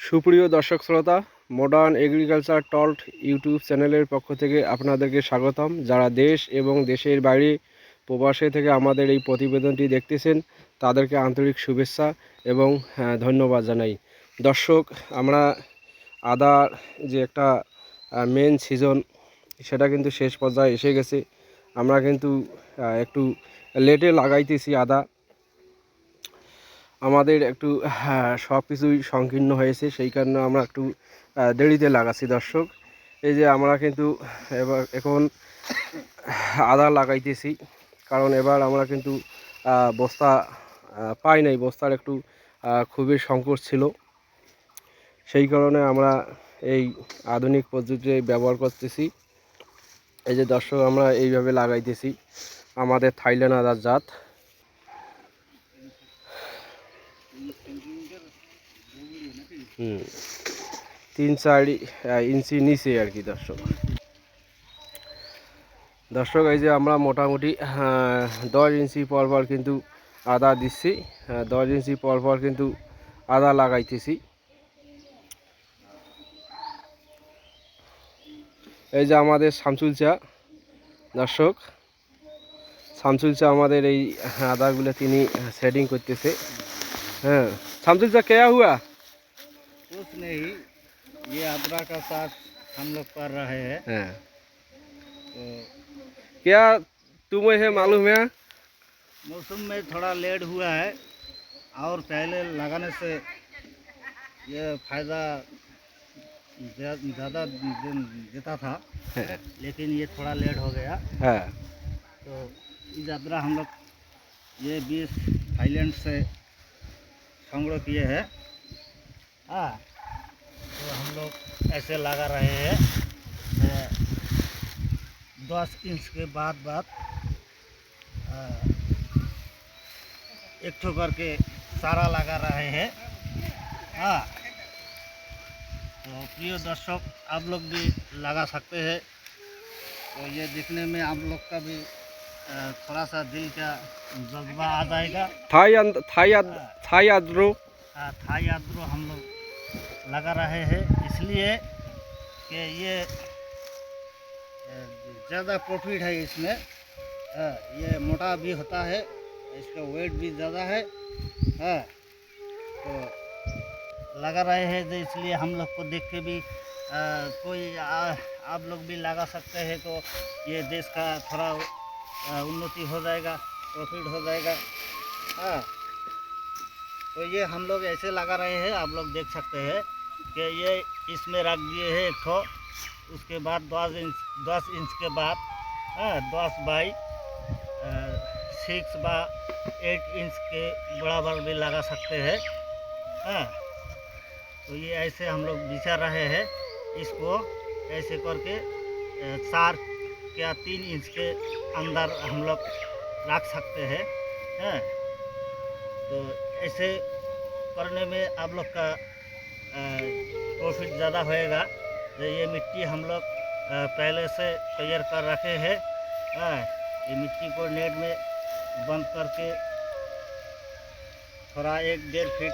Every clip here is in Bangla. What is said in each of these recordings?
সুপ্রিয় দর্শক শ্রোতা মডার্ন এগ্রিকালচার টল্ট ইউটিউব চ্যানেলের পক্ষ থেকে আপনাদেরকে স্বাগতম। যারা দেশ এবং দেশের বাইরে প্রবাসে থেকে আমাদের এই প্রতিবেদনটি দেখতেছেন তাদেরকে আন্তরিক শুভেচ্ছা এবং হ্যাঁ, ধন্যবাদ জানাই। দর্শক আমরা আদার যে একটা মেন সিজন সেটা কিন্তু শেষ পর্যায়ে এসে গেছে। আমরা কিন্তু একটু লেটে লাগাইতেছি আদা। আমাদের একটু হ্যাঁ, সব কিছুই সংকীর্ণ হয়েছে সেই কারণে আমরা একটু দেরিতে লাগাচ্ছি দর্শক। এই যে আমরা কিন্তু এবার এখন আদা লাগাইতেছি কারণ এবার আমরা কিন্তু বস্তা পাই নাই বস্তার একটু খুবই সংকট ছিল। সেই কারণে আমরা এই আধুনিক পদ্ধতি ব্যবহার করতেছি। এই যে দর্শক আমরা এইভাবে লাগাইতেছি আমাদের থাইল্যান্ড আদার জাত। তিন চার ইঞ্চি নিচে আর কি, দর্শক। দর্শক, এই যে আমরা মোটামুটি দশ ইঞ্চি পর পর কিন্তু আদা দিচ্ছি দশ ইঞ্চি পর পর কিন্তু আদা লাগাইতেছি। এই যে আমাদের শামসুল চা, দর্শক, শামসুল চা আমাদের এই আদাগুলো তিনি সেটিং করতেছে। हाँ। समझ से क्या हुआ? कुछ नहीं ये यात्रा का साथ हम लोग कर रहे हैं। हाँ। तो क्या तुम्हें है मालूम है? मौसम में थोड़ा लेट हुआ है और पहले लगाने से ये फ़ायदा ज़्यादा देता था हाँ। लेकिन ये थोड़ा लेट हो गया। है। तो यात्रा हम लोग ये बीस थाईलैंड से संग्रह किए हैं। हाँ तो हम लोग ऐसे लगा रहे हैं। दस इंच के बाद बाद एक ठो करके सारा लगा रहे हैं। हाँ तो प्रिय दर्शक, आप लोग भी लगा सकते हैं। तो ये देखने में आप लोग का भी थोड़ा सा दिल का जज्बा आ जाएगा। थाई थाई थाई आद्रो थाई आद्रो हम लोग लगा रहे हैं। इसलिए कि ये ज़्यादा प्रॉफिट है इसमें। ये मोटा भी होता है इसका वेट भी ज़्यादा है। हाँ तो लगा रहे हैं तो इसलिए हम लोग को देख के भी अ, कोई आ, आप लोग भी लगा सकते हैं। तो ये देश का थोड़ा उन्नति हो जाएगा प्रॉफिट हो जाएगा। हाँ तो ये हम लोग ऐसे लगा रहे हैं, आप लोग देख सकते हैं कि ये इसमें रख दिए हैं एक ठो। उसके बाद दस इंच दस इंच के बाद हाँ दस by six by eight inch के बराबर भी लगा सकते हैं। हाँ तो ये ऐसे हम लोग बिछा रहे हैं, इसको ऐसे करके चार या तीन इंच के अंदर हम लोग रख सकते हैं हाँ? तो ऐसे करने में आप लोग का प्रॉफिट ज़्यादा होएगा। तो ये मिट्टी हम लोग पहले से तैयार कर रखे हैं ये मिट्टी को नेट में बंद करके थोड़ा एक डेढ़ फीट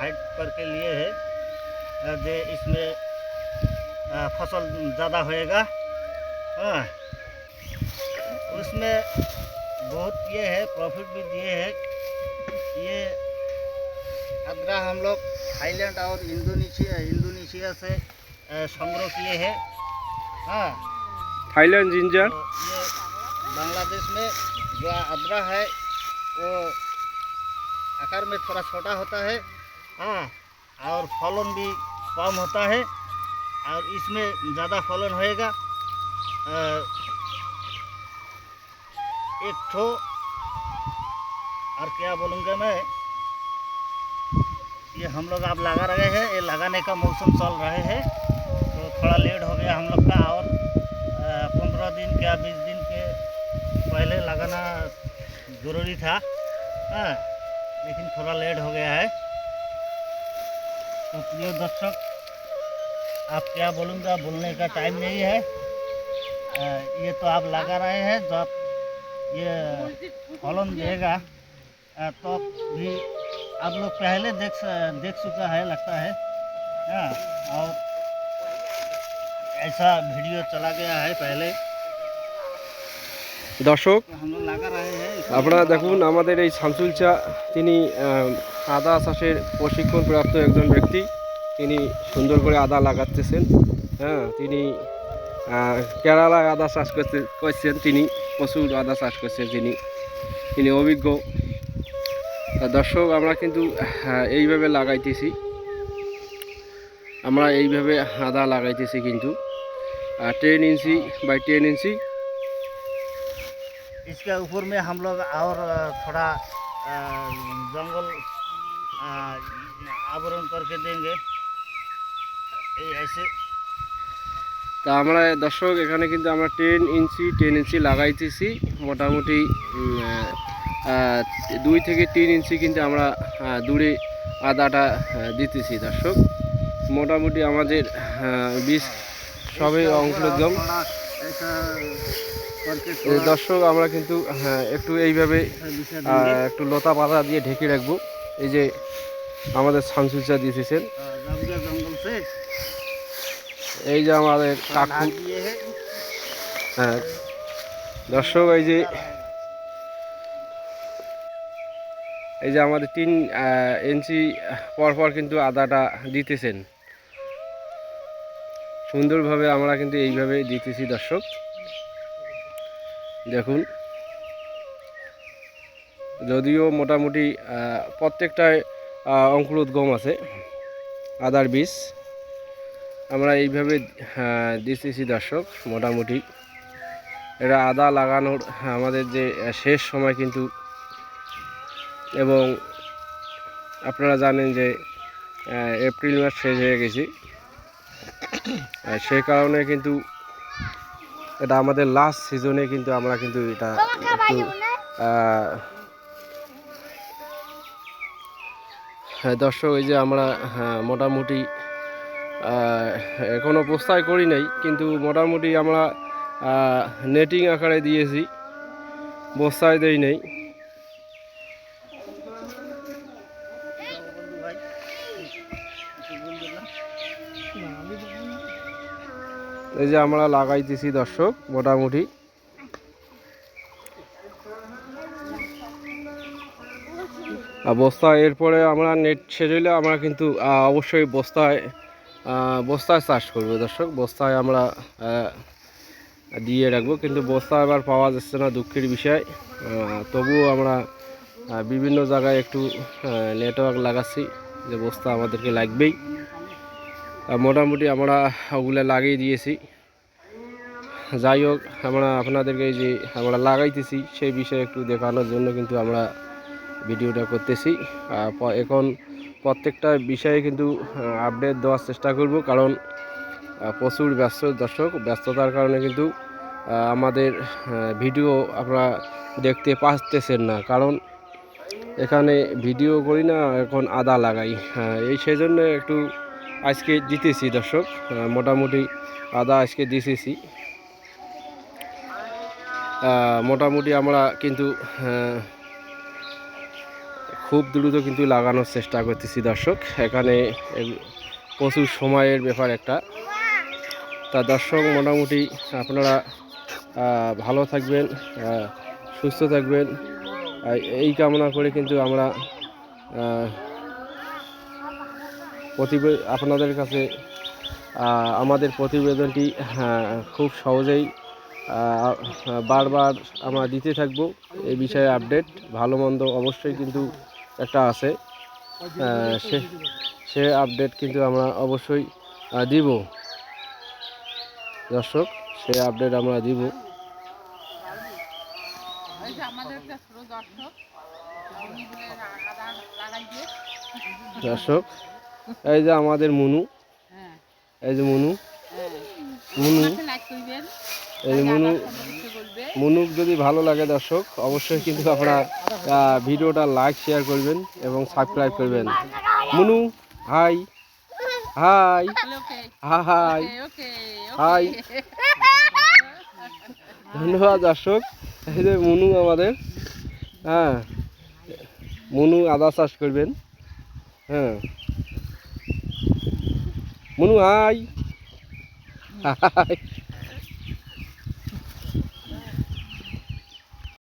हाइट करके लिए है। जे इसमें फ़सल ज़्यादा होएगा हाँ? उसमें बहुत ये है प्रॉफिट भी दिए हैं। ये अदरा हम लोग थाईलैंड और इंडोनेशिया इंडोनेशिया से संग्रह किए हैं। हाँ। Thailand ginger. तो ये बांग्लादेश में जो अदरा है वो आकार में थोड़ा छोटा होता है। हाँ और फलन भी कम होता है और इसमें ज़्यादा फलन होएगा। एक ठो और क्या बोलूँगा मैं? ये हम लोग आप लगा रहे हैं ये लगाने का मौसम चल रहे हैं। तो थोड़ा लेट हो गया हम लोग का और पंद्रह दिन क्या बीस दिन के पहले लगाना ज़रूरी था। हाँ लेकिन थोड़ा लेट हो गया है। तो प्रिय दर्शक आप क्या बोलूँगा बोलने का टाइम नहीं है। अ, ये तो आप लगा रहे हैं जब ये फलन देगा अ, तो भी आप लोग पहले देख स- देख चुका है लगता है हाँ और ऐसा वीडियो चला गया है पहले দর্শক तो हम लोग लगा रहे हैं আপনারা দেখুন আমাদের এই শামসুল চা তিনি আহ, আদা চাষের প্রশিক্ষণ প্রাপ্ত একজন ব্যক্তি তিনি সুন্দর করে আদা লাগাতেছেন হ্যাঁ তিনি আহ, কেরালায় আদা চাষ করতে করছেন তিনি প্রচুর আদা চাষ করছেন তিনি তিনি অভিজ্ঞ তা দর্শক আমরা কিন্তু আহ, এইভাবে লাগাইতেছি আমরা এইভাবে আদা লাগাইতেছি কিন্তু ten inch by ten inch इसके ऊपर में हम लोग और अ, थोड़ा अ, जंगल अ, आवरण करके देंगे ये ऐसे তা আমরা দর্শক, এখানে কিন্তু আমরা টেন ইঞ্চি টেন ইঞ্চি লাগাইতেছি। মোটামুটি দুই থেকে তিন ইঞ্চি কিন্তু আমরা দূরে আদাটা দিতেছি দর্শক। মোটামুটি আমাদের বীজ সবে অঙ্কুরোদ্গম। দর্শক, আমরা কিন্তু হ্যাঁ, একটু এইভাবে একটু লতা পাতা দিয়ে ঢেকে রাখব। এই যে আমাদের শামসুলচা দিয়েছেন। এই যে আমাদের কাকু। হ্যাঁ। দর্শক এই যে এই যে আমাদের তিন ইঞ্চি পরপর কিন্তু আদাটা দিতেছেন। সুন্দরভাবে আমরা কিন্তু এইভাবে দিতেছি দর্শক। দেখুন। যদিও মোটামুটি প্রত্যেকটায় অঙ্কুরোদ্গম আছে আদার বীজ। আমরা এইভাবে দিতেছি দর্শক মোটামুটি। এটা আদা লাগানোর আমাদের যে শেষ সময় কিন্তু। এবং আপনারা জানেন যে এপ্রিল মাস শেষ হয়ে গেছে। সেই কারণে কিন্তু এটা আমাদের লাস্ট সিজনে কিন্তু আমরা কিন্তু এটা একটু হ্যাঁ, দর্শক এই যে আমরা হ্যাঁ, মোটামুটি এখনও প্রস্তায় করি নাই, কিন্তু মোটামুটি আমরা নেটিং আকারে দিয়েছি বস্তায় দেই নেই। এই যে আমরা লাগাইতেছি দর্শক, মোটামুটি। বস্তা, এরপরে আমরা নেট ছেড়ে আমরা কিন্তু অবশ্যই বস্তায় বস্তায় চাষ করব দর্শক। বস্তায় আমরা দিয়ে রাখব। কিন্তু বস্তা এবার পাওয়া যাচ্ছে না দুঃখের বিষয়। তবুও আমরা বিভিন্ন জায়গায় একটু নেটওয়ার্ক লাগাচ্ছি যে বস্তা আমাদেরকে লাগবেই। মোটামুটি আমরা ওগুলো লাগিয়ে দিয়েছি। যাই হোক, আমরা আপনাদেরকে যে আমরা লাগাইতেছি সেই বিষয়ে একটু দেখানোর জন্য কিন্তু আমরা ভিডিওটা করতেছি। এখন প্রত্যেকটা বিষয়ে কিন্তু আপডেট দেওয়ার চেষ্টা করব। কারণ প্রচুর ব্যস্ত দর্শক। ব্যস্ততার কারণে কিন্তু আমাদের ভিডিও আপনারা দেখতে পাচ্তেছেন না। কারণ এখানে ভিডিও করি না এখন আদা লাগাই। হ্যাঁ, এই সেই জন্য একটু আজকে দিতেছি দর্শক। মোটামুটি আদা আজকে দিতেছি। মোটামুটি আমরা কিন্তু খুব দ্রুত কিন্তু লাগানোর চেষ্টা করতেছি দর্শক। এখানে প্রচুর সময়ের ব্যাপার একটা। তা দর্শক, মোটামুটি আপনারা ভালো থাকবেন সুস্থ থাকবেন। এই কামনা করে কিন্তু আমরা প্রতিবে, আপনাদের কাছে আমাদের প্রতিবেদনটি খুব সহজেই বারবার আমরা দিতে থাকব। এই বিষয়ে আপডেট, ভালো মন্দ অবশ্যই কিন্তু একটা আছে। সে সে আপডেট কিন্তু আমরা অবশ্যই দিব। দর্শক সে আপডেট আমরা দিব। দর্শক এই যে আমাদের মুনু এই যে মুনু মুনু এই মুনু মুনুক যদি ভালো লাগে দর্শক অবশ্যই কিন্তু আপনারা ভিডিওটা লাইক শেয়ার করবেন এবং সাবস্ক্রাইব করবেন। Munu high high high high ধন্যবাদ দর্শক। এই যে মুনু আমাদের হ্যাঁ মুনু আদা চাষ করবেন হ্যাঁ। মনু হাই আয়